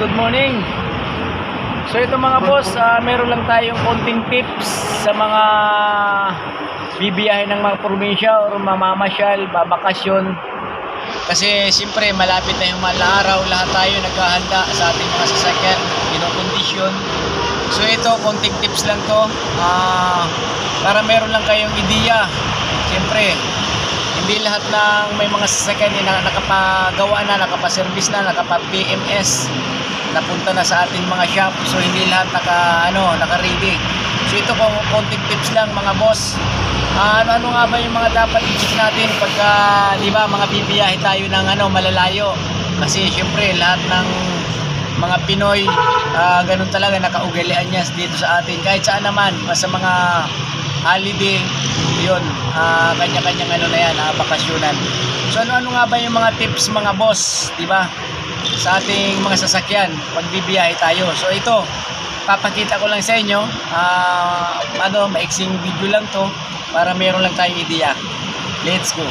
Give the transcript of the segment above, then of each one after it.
Good morning. So ito mga boss, ah, meron lang tayong konting tips sa mga bibiyahe ng mga probinsya or mamamasyal, babakasyon. Kasi siyempre malapit na yung mahal na araw, lahat tayo naghahanda sa ating mga sasakyan, kinokondisyon. So ito, konting tips lang to ah, para meron lang kayong ideya. Siyempre, hindi lahat ng may mga sasakyan na nakapagawa na, nakapaservice na, nakapa-PMS, napunta na sa ating mga shop. So hindi lahat naka ano, naka-ready. So ito po konting tips lang mga boss. Ah, ano ano nga ba yung mga dapat i-check natin pagka, di ba, mga bibiyahe tayo ng ano, malalayo. Kasi syempre lahat ng mga Pinoy, ah, ganun talaga nakaugalian niya dito sa atin. Kahit saan naman, basta mga holiday, yun, ah, kanya-kanyang ano na yan, ah, bakasyonan. So ano-ano nga ba yung mga tips mga boss, di ba? Sa ating mga sasakyan, pag bibiyahe tayo. So ito, papakita ko lang sa inyo, ah, ano, maiksing video lang to, para meron lang tayong ideya. Let's go!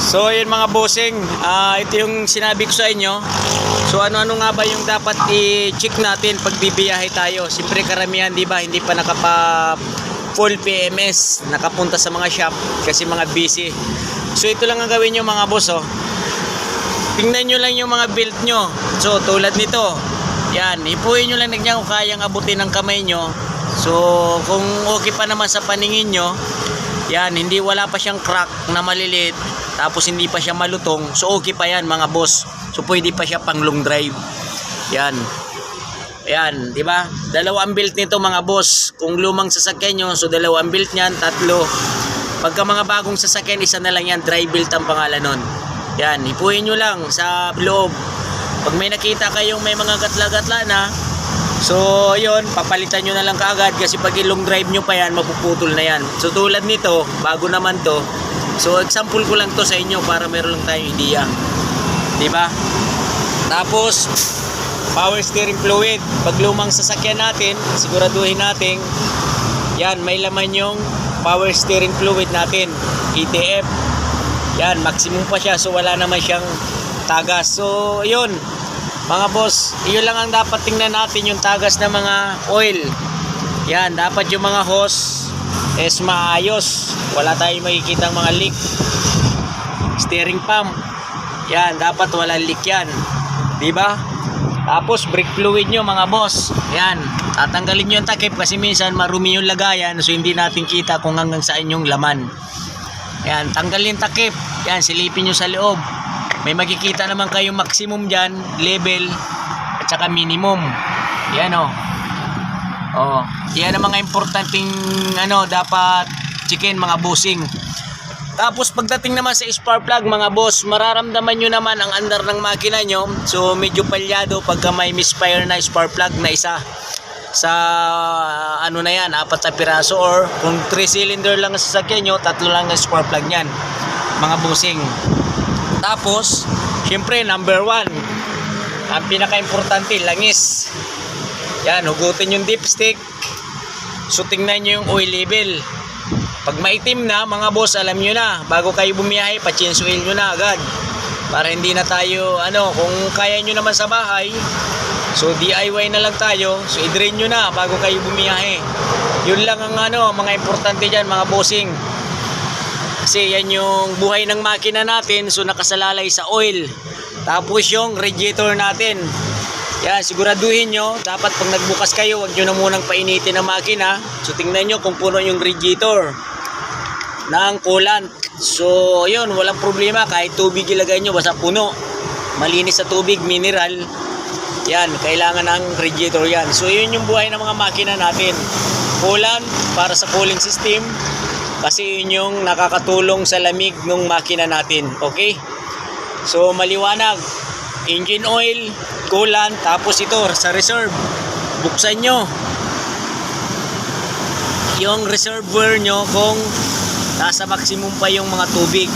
So yun mga bossing, ah, ito yung sinabi ko sa inyo. So ano-ano nga ba yung dapat i-check natin pag bibiyahe tayo? Siyempre karamihan di ba hindi pa nakapa full PMS, nakapunta sa mga shop kasi mga busy. So ito lang ang gawin nyo mga boss oh. Tingnan nyo lang yung mga build nyo. So tulad nito, yan, ipuin nyo lang nagyan kung kayang abutin ng kamay nyo. So kung okay pa naman sa paningin nyo, yan, hindi wala pa siyang crack na maliliit. Tapos hindi pa siya malutong. So okay pa yan mga boss. So pwede pa siya pang long drive. Yan. Yan, di ba? Dalawa ang nito mga boss. Kung lumang sasakyan nyo, so dalawa ang built niyan, tatlo. Pagka mga bagong sasakyan, isa na lang yan, dry built ang pangalan nun. Yan, ipuhin nyo lang sa loob. Pag may nakita kayong may mga gatla-gatla na, so yun, papalitan nyo na lang kaagad kasi pag long drive nyo pa yan, mapuputol na yan. So tulad nito, bago naman to, so example ko lang to sa inyo para meron lang tayong idea. Ba? Tapos, power steering fluid. Pag lumang sasakyan natin, siguraduhin natin, yan, may laman yung power steering fluid natin, ETF. Yan, maximum pa siya, so wala naman siyang tagas. So, yun, mga boss, yun lang ang dapat tingnan natin, yung tagas ng mga oil. Yan, dapat yung mga hose is maayos. Wala tayong makikita mga leak. Steering pump. Yan, dapat wala leak yan. ba? Tapos brake fluid nyo mga boss. Yan, tatanggalin nyo yung takip kasi minsan marumi yung lagayan so hindi natin kita kung hanggang saan yung laman. Yan, tanggalin takip. Yan, silipin nyo sa loob. May makikita naman kayong maximum dyan, level, at saka minimum. Yan o. Oh. Yan ang mga importanteng ano, dapat chicken mga bossing. Tapos pagdating naman sa spark plug mga boss, mararamdaman nyo naman ang andar ng makina nyo. So medyo palyado pagka may misfire na spark plug na isa sa ano na yan, apat na piraso or kung 3 cylinder lang ang sasakyan nyo, tatlo lang ang spark plug nyan. Mga bossing. Tapos, syempre number 1, ang pinaka-importante, langis. Yan, hugutin yung dipstick. So tingnan nyo yung oil level. Pag maitim na, mga boss, alam nyo na, bago kayo bumiyahe, pa-change oil nyo na agad. Para hindi na tayo, ano, kung kaya nyo naman sa bahay, so DIY na lang tayo, so i-drain nyo na bago kayo bumiyahe. Yun lang ang ano, mga importante dyan, mga bossing. Kasi yan yung buhay ng makina natin, so nakasalalay sa oil. Tapos yung radiator natin. Yan, siguraduhin nyo, dapat pag nagbukas kayo, wag nyo na munang painitin ang makina. So tingnan nyo kung puno yung radiator ng coolant. So, yun, walang problema. Kahit tubig ilagay nyo, basta puno. Malinis sa tubig, mineral. Yan, kailangan ng radiator yan. So, yun yung buhay ng mga makina natin. Coolant para sa cooling system. Kasi yun yung nakakatulong sa lamig ng makina natin. Okay? So, maliwanag. Engine oil, coolant, tapos ito sa reserve. Buksan nyo yung reservoir nyo kung nasa maximum pa yung mga tubig.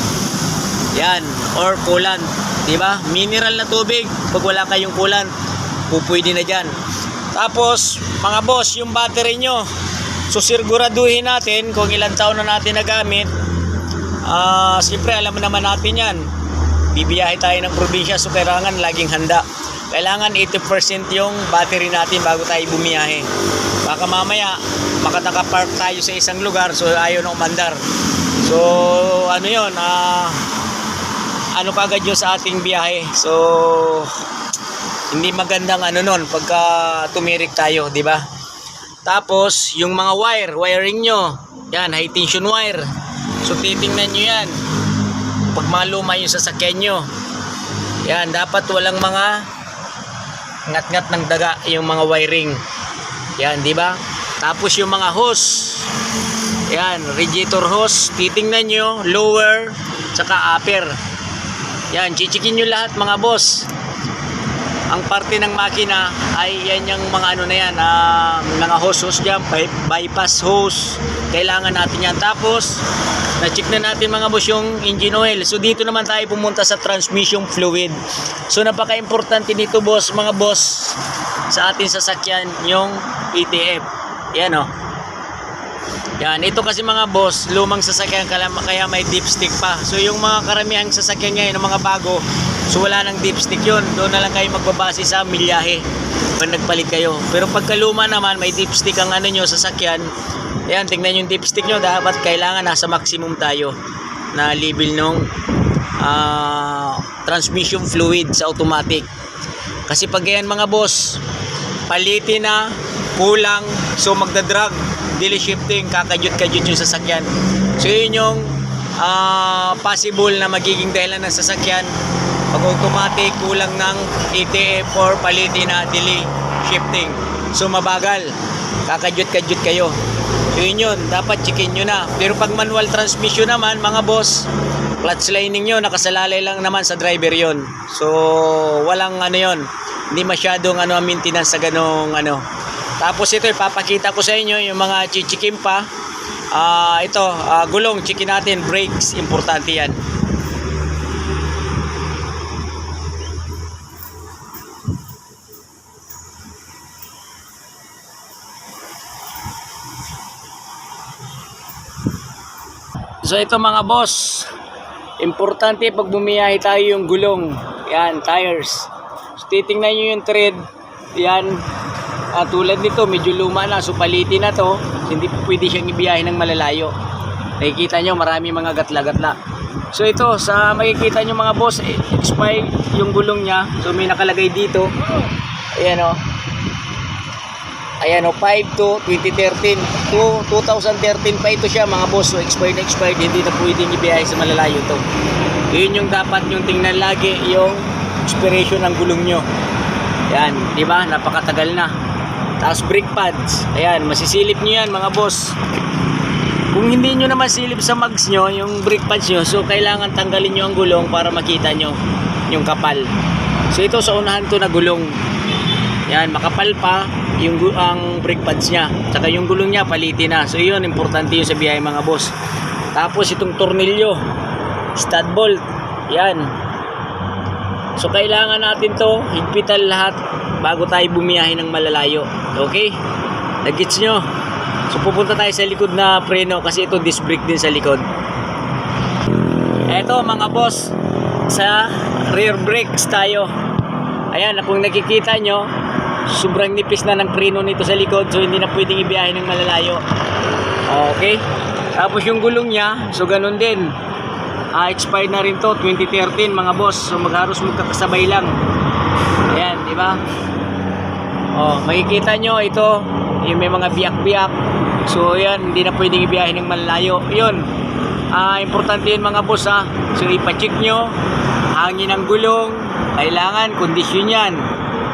Yan, or coolant. 'Di ba? Mineral na tubig. Pag wala kayong coolant, pupwede na diyan. Tapos, mga boss, yung battery nyo. So, siguraduhin natin kung ilang taon na natin nagamit. Ah, siyempre alam naman natin 'yan. bibiyahe tayo ng probinsya so kailangan laging handa. Kailangan 80% yung battery natin bago tayo bumiyahe. Baka mamaya makataka-park tayo sa isang lugar so ayaw na umandar. So ano yun, ah, ano kagad yun sa ating biyahe. So hindi magandang ano nun pagka tumirik tayo, di ba? Tapos, yung mga wire, wiring nyo, yan, high tension wire. So, titingnan nyo yan. Pag maluma yung sasakyan nyo, yan, dapat walang mga ngat-ngat ng daga yung mga wiring. Yan, di ba? Tapos yung mga hose, yan, radiator hose, titingnan nyo, lower, tsaka upper. Yan, chichikin nyo lahat mga boss ang parte ng makina ay yan yung mga ano na yan, ah, mga hose hose dyan, by- bypass hose. Kailangan natin yan. Tapos, na-check na natin mga boss yung engine oil. So, dito naman tayo pumunta sa transmission fluid. So, napaka-importante nito boss, mga boss, sa ating sasakyan, yung ETF. Yan o. Yan, ito kasi mga boss, lumang sasakyan kaya, may dipstick pa. So yung mga karamihang sasakyan ngayon, yung mga bago, so wala nang dipstick yun. Doon na lang kayo magbabase sa milyahe pag nagpalit kayo. Pero pagka luma naman, may dipstick ang ano nyo sasakyan. Yan, tingnan yung dipstick nyo. Dapat kailangan nasa maximum tayo na level ng ah, transmission fluid sa automatic. Kasi pag yan mga boss, palitin na, kulang, so magdadrag, daily shifting, kakadyot-kadyot yung sasakyan. So yun yung ah, possible na magiging dahilan ng sasakyan pag automatic kulang ng ETF or palitin na daily shifting. So mabagal, kakadyot-kadyot kayo. So yun yun, dapat checkin nyo na. Pero pag manual transmission naman, mga boss, clutch lining nyo, nakasalalay lang naman sa driver yon. So, walang ano yon hindi masyadong ano maintenance sa ganong ano. Tapos ito ipapakita ko sa inyo yung mga chichikim pa. Ah, ito, ah, gulong, chikin natin, brakes, importante yan. So ito mga boss, importante pag bumiyahe tayo yung gulong. Yan, tires. So, titingnan nyo yung tread. Yan, ah, tulad nito, medyo luma na. So palitin na to. Hindi po pwede siyang ibiyahe ng malalayo. Nakikita nyo, marami mga gatla-gatla. So ito, sa makikita nyo mga boss, eh, expire yung gulong niya. So may nakalagay dito. Ayan o. Ayan o, 5 to 2013. To 2013 pa ito siya mga boss. So expired expired. Hindi na pwedeng ibiyahe sa malalayo to. Yun yung dapat yung tingnan lagi yung expiration ng gulong nyo. Yan, di ba? Napakatagal na. Tapos brake pads. Ayan, masisilip nyo yan mga boss. Kung hindi nyo na masilip sa mags nyo, yung brake pads nyo, so kailangan tanggalin nyo ang gulong para makita nyo yung kapal. So ito sa unahan to na gulong. Yan, makapal pa yung ang brake pads niya. Tsaka yung gulong niya palitin na. So yun, importante yun sa biyahe mga boss. Tapos itong tornilyo, stud bolt. Yan. So kailangan natin to higpitan lahat bago tayo bumiyahe ng malalayo. Okay? Nagits nyo? So pupunta tayo sa likod na preno kasi ito disc brake din sa likod. Eto mga boss, sa rear brakes tayo. Ayan, kung nakikita nyo, sobrang nipis na ng preno nito sa likod so hindi na pwedeng ibiyahe ng malalayo. Okay? Tapos yung gulong niya, so ganun din. Ah, expired na rin to, 2013 mga boss. So magharos magkakasabay lang. Ayan, di ba? Oh, makikita nyo ito, yung may mga biyak-biyak. So yan, hindi na pwedeng ibiyahe ng malalayo. Yun, ah, importante yun mga boss ha. So ipacheck nyo, hangin ang gulong, kailangan kondisyon yan.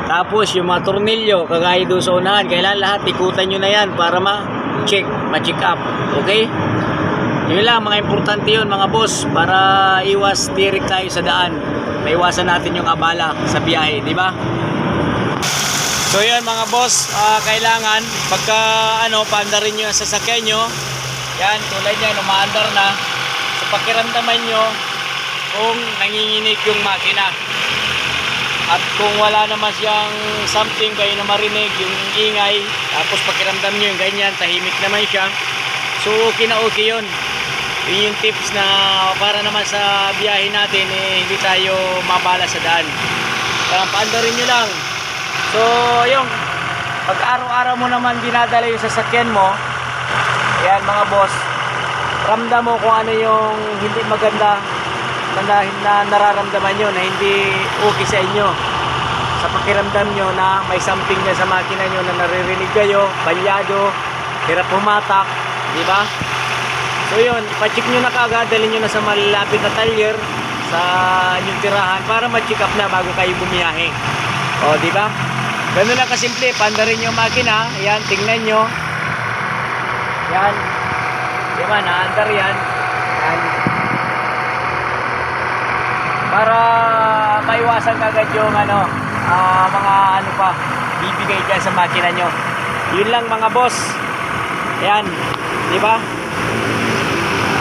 Tapos yung mga tornilyo, kagaya doon sa unahan, kailangan lahat ikutan nyo na yan para ma-check, ma-check up. Okay? Yun lang, mga importante yun mga boss para iwas tirik tayo sa daan. Maiwasan natin yung abala sa biyahe, di ba? So yun mga boss, ah, kailangan pagka ano, paandarin nyo ang sasakyan nyo, yan, tulad yan, umaandar na. So pakiramdaman nyo kung nanginginig yung makina. At kung wala naman siyang something kayo na marinig, yung ingay, tapos pakiramdam nyo yung ganyan, tahimik naman siya. So okay na okay yun. Yun yung tips na para naman sa biyahe natin, eh, hindi tayo mabala sa daan. Kaya paandarin nyo lang. So, yung pag araw-araw mo naman dinadala yung sasakyan mo, yan mga boss, ramdam mo kung ano yung hindi maganda na, na nararamdaman nyo na hindi okay sa inyo sa pakiramdam nyo na may something na sa makina nyo na naririnig kayo, balyado, hirap pumatak, di ba? So yun, ipacheck nyo na kaagad, dalhin nyo na sa malapit na talyer sa inyong tirahan para ma-check up na bago kayo bumiyahe. O, di ba? Ganun lang kasimple, pandarin yung makina, yan, tingnan nyo. Yan. Di ba, naandar yan. Yan. Para maiwasan kagad yung ano, ah, mga ano pa, bibigay dyan sa makina nyo. Yun lang mga boss. Yan. Di ba?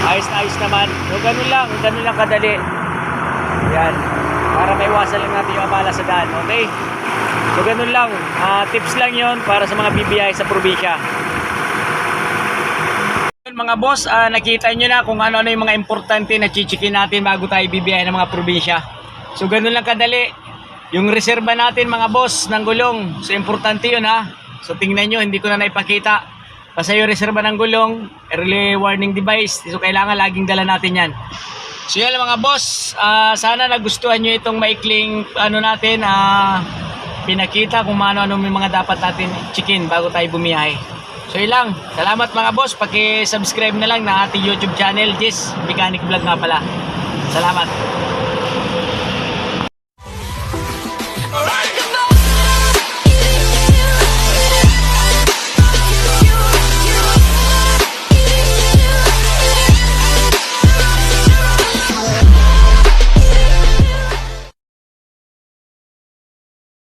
Ayos na ayos naman. So, ganun lang. Ganun lang kadali. Yan. Para maiwasan lang natin yung abala sa daan. Okay? So, ganun lang. Ah, tips lang yon para sa mga BBI sa probinsya. Mga boss, ah, nakita nyo na kung ano-ano yung mga importante na chichikin natin bago tayo BBI ng mga probinsya. So, ganun lang kadali. Yung reserba natin mga boss ng gulong. So, importante yun ha. So, tingnan nyo, hindi ko na naipakita. Yung reserba ng gulong, early warning device. So, kailangan laging dala natin yan. So, yan mga boss. Ah, sana nagustuhan nyo itong maikling ano natin. ah pinakita kung ano-ano may mga dapat natin chikin bago tayo bumiyahe. So, yun lang. Salamat mga boss. Paki-subscribe na lang na ating YouTube channel, Jis Mechanic Vlog nga pala. Salamat.